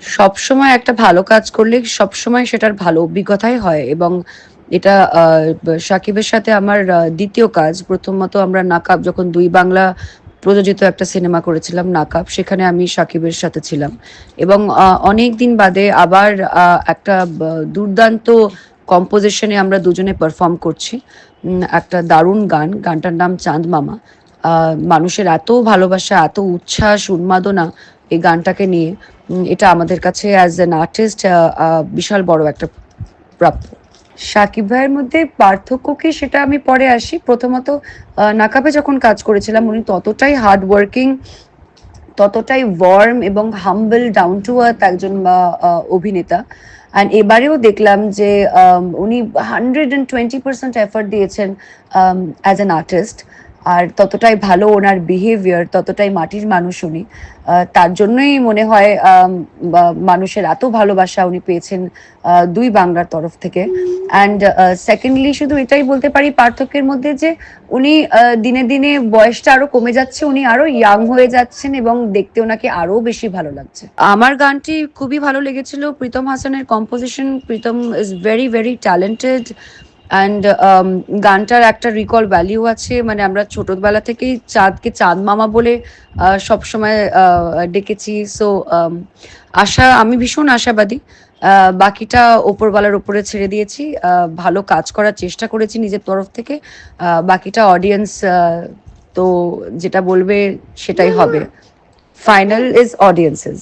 সবসময় একটা ভালো কাজ করলে সবসময় সেটার ভালো অভিজ্ঞতাই হয় এবং এটা সাকিবের সাথে আমার দ্বিতীয় কাজ। প্রথমত আমরা নাকাব, যখন দুই বাংলা প্রযোজিত একটা সিনেমা করেছিলাম, নাকাব, সেখানে আমি সাকিবের সাথে ছিলাম। এবং অনেক দিন বাদে আবার একটা দুর্দান্ত কম্পোজিশনে আমরা দুজনে পারফর্ম করছি। একটা দারুণ গান, গানটার নাম চাঁদ মামা। মানুষের এত ভালোবাসা, এত উচ্ছ্বাস, উন্মাদনা এই গানটাকে নিয়ে এটা আমাদের কাছে অ্যাজ অ্যান আর্টিস্ট বিশাল বড় একটা প্রাপ্য। সাকিব ভাইয়ের মধ্যে পার্থক্য কি সেটা আমি পরে আসি। প্রথমত নাকাবে যখন কাজ করেছিলাম, উনি ততটাই হার্ড ওয়ার্কিং ততটাই ওয়ার্ম এবং হাম্বল ডাউন টু আর্থ একজন অভিনেতা। অ্যান্ড এবারেও দেখলাম যে উনি hundred and twenty percent effort দিয়েছেন অ্যাজ অ্যান আর্টিস্ট আর ততটাই ভালো ওনার বিহেভিয়ার ততটাই মাটির মানুষ উনি। তার জন্যই মনে হয় মানুষের এত ভালোবাসা উনি পেয়েছেন দুই বাংলার তরফ থেকে। অ্যান্ড সেকেন্ডলি শুধু এটাই বলতে পারি পার্থক্যের মধ্যে যে উনি দিনে দিনে বয়সটা আরও কমে যাচ্ছে, উনি আরও ইয়াং হয়ে যাচ্ছেন এবং দেখতে ওনাকে আরও বেশি ভালো লাগছে। আমার গানটি খুবই ভালো লেগেছিল। প্রীতম হাসানের composition Pritam is very very talented and গানটার একটা রিকল ভ্যালিউ আছে মানে আমরা ছোটবেলা থেকেই চাঁদকে চাঁদ মামা বলে সবসময় ডেকেছি। সো আশা, আমি ভীষণ আশাবাদী। বাকিটা ওপরওয়ালার উপরে ছেড়ে দিয়েছি। ভালো কাজ করার চেষ্টা করেছি নিজের তরফ থেকে। বাকিটা অডিয়েন্স তো যেটা বলবে সেটাই হবে। Final is audiences